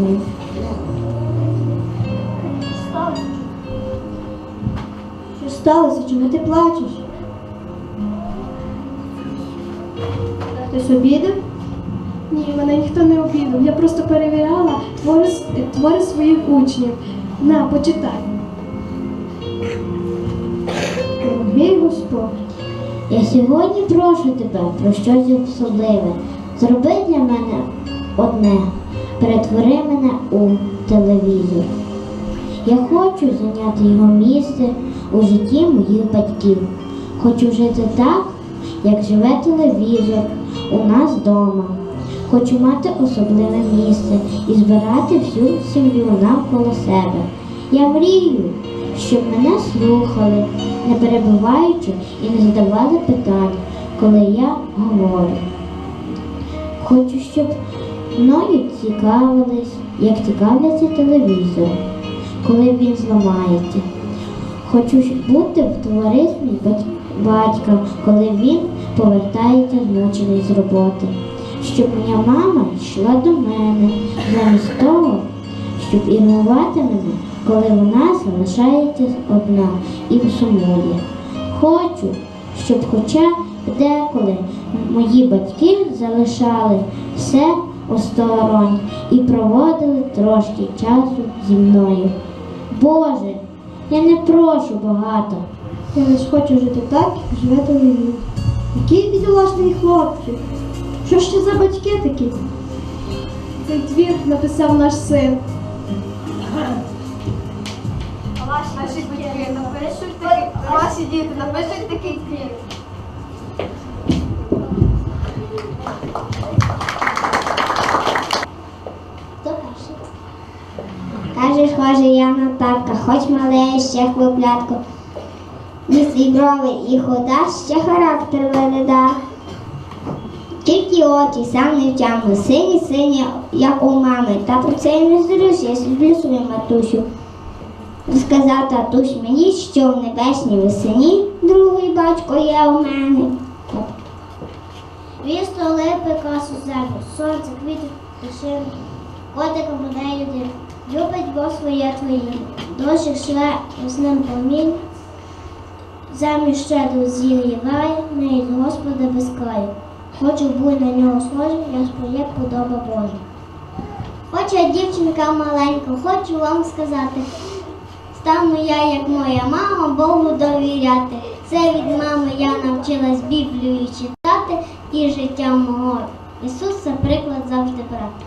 please. Що сталося? Чому ти плачеш? Хтось обідав? Ні, мене ніхто не обідав. Я просто перевіряла твори, твори своїх учнів. На, почитай. Дорогий Господь. Я сьогодні прошу тебе про щось особливе. Зроби для мене одне перетвори мене у телевізор. Я хочу зайняти його місце у житті моїх батьків. Хочу жити так, як живе телевізор у нас вдома. Хочу мати особливе місце і збирати всю сім'ю навколо себе. Я мрію, щоб мене слухали, не перебуваючи і не задавали питань, коли я говорю. Хочу, щоб мною цікавились, як цікавляться телевізором, коли він зламається. Хочу бути в товаристві бать- батька, коли він повертається змучений з роботи. Щоб моя мама йшла до мене замість того, щоб ігнорувати мене, коли вона залишається одна і сумує. Хочу, щоб хоча б деколи мої батьки залишали все осторонь і проводили трошки часу зі мною. Боже, я не прошу багато. я лиш хочу жити так, як живе телевізор. Який бідолашний хлопчик. Що ще за батьки такі? Цей твір написав наш син. Наші батьки напишуть такий, ваші діти напишуть такий твір. Хоже, я хоч мале, ще хлоплятко. Ніс і брови і хода, ще характер вигляда. Тільки очі сам не втямлю, сині сині, як у мами. Та про це я не зрюсь, я люблю свою матусю. Сказав татусь мені, що в небесній весені другий батько є у мене. Вісто липи касу землю, сонце, квіти, тишину, котика буде людину. Любить Бог своє твоє, дощик шле весним помінь, землю щедро зігріває, неї Господа без краю. Хочу бути на нього схожий, як своє подоба Божа. Хоча дівчинка маленька, хочу вам сказати, стану я, як моя мама, Богу довіряти. Це від мами я навчилась Біблію читати і життя мого Ісуса приклад завжди брати.